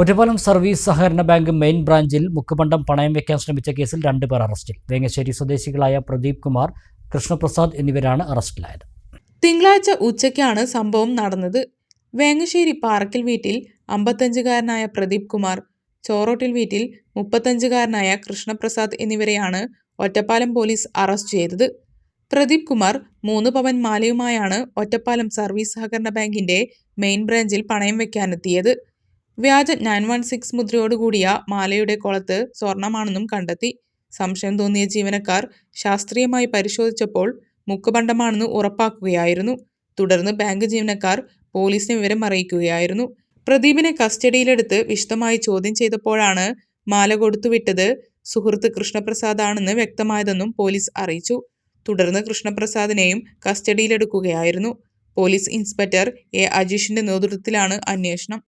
Ottapalam service സഹകരണ bank main ബ്രാഞ്ചിൽ മുക്കുപണ്ടം പണയം വെക്കാൻ ശ്രമിച്ച കേസിൽ രണ്ടുപേർ അറസ്റ്റിൽ. വേങ്ങശ്ശേരി സ്വദേശികളായ പ്രദീപ് കുമാർ കൃഷ്ണപ്രസാദ് എന്നിവരാണ് അറസ്റ്റിലായത്. തിങ്കളാഴ്ച ഉച്ചയ്ക്കാണ് സംഭവം നടന്നത്. വേങ്ങശ്ശേരി പാറക്കൽ വീട്ടിൽ അമ്പത്തഞ്ചുകാരനായ പ്രദീപ് കുമാർ ചോറോട്ടിൽ വീട്ടിൽ മുപ്പത്തഞ്ചുകാരനായ കൃഷ്ണപ്രസാദ് എന്നിവരെയാണ് ഒറ്റപ്പാലം പോലീസ് അറസ്റ്റ് ചെയ്തത്. പ്രദീപ് കുമാർ മൂന്ന് പവൻ മാലയുമായാണ് ഒറ്റപ്പാലം സർവീസ് സഹകരണ ബാങ്കിന്റെ മെയിൻ ബ്രാഞ്ചിൽ പണയം വെക്കാനെത്തിയത്. വ്യാജ നയൻ വൺ സിക്സ് മുദ്രയോടുകൂടിയ മാലയുടെ കുളത്ത് സ്വർണമാണെന്നും കണ്ടെത്തി. സംശയം തോന്നിയ ജീവനക്കാർ ശാസ്ത്രീയമായി പരിശോധിച്ചപ്പോൾ മുക്കുപണ്ടമാണെന്ന് ഉറപ്പാക്കുകയായിരുന്നു. തുടർന്ന് ബാങ്ക് ജീവനക്കാർ പോലീസിനെ വിവരം അറിയിക്കുകയായിരുന്നു. പ്രദീപിനെ കസ്റ്റഡിയിലെടുത്ത് വിശദമായി ചോദ്യം ചെയ്തപ്പോഴാണ് മാല കൊടുത്തുവിട്ടത് സുഹൃത്ത് കൃഷ്ണപ്രസാദാണെന്ന് വ്യക്തമായതെന്നും പോലീസ് അറിയിച്ചു. തുടർന്ന് കൃഷ്ണപ്രസാദിനെയും കസ്റ്റഡിയിലെടുക്കുകയായിരുന്നു. പോലീസ് ഇൻസ്പെക്ടർ എ അജീഷിന്റെ നേതൃത്വത്തിലാണ് അന്വേഷണം.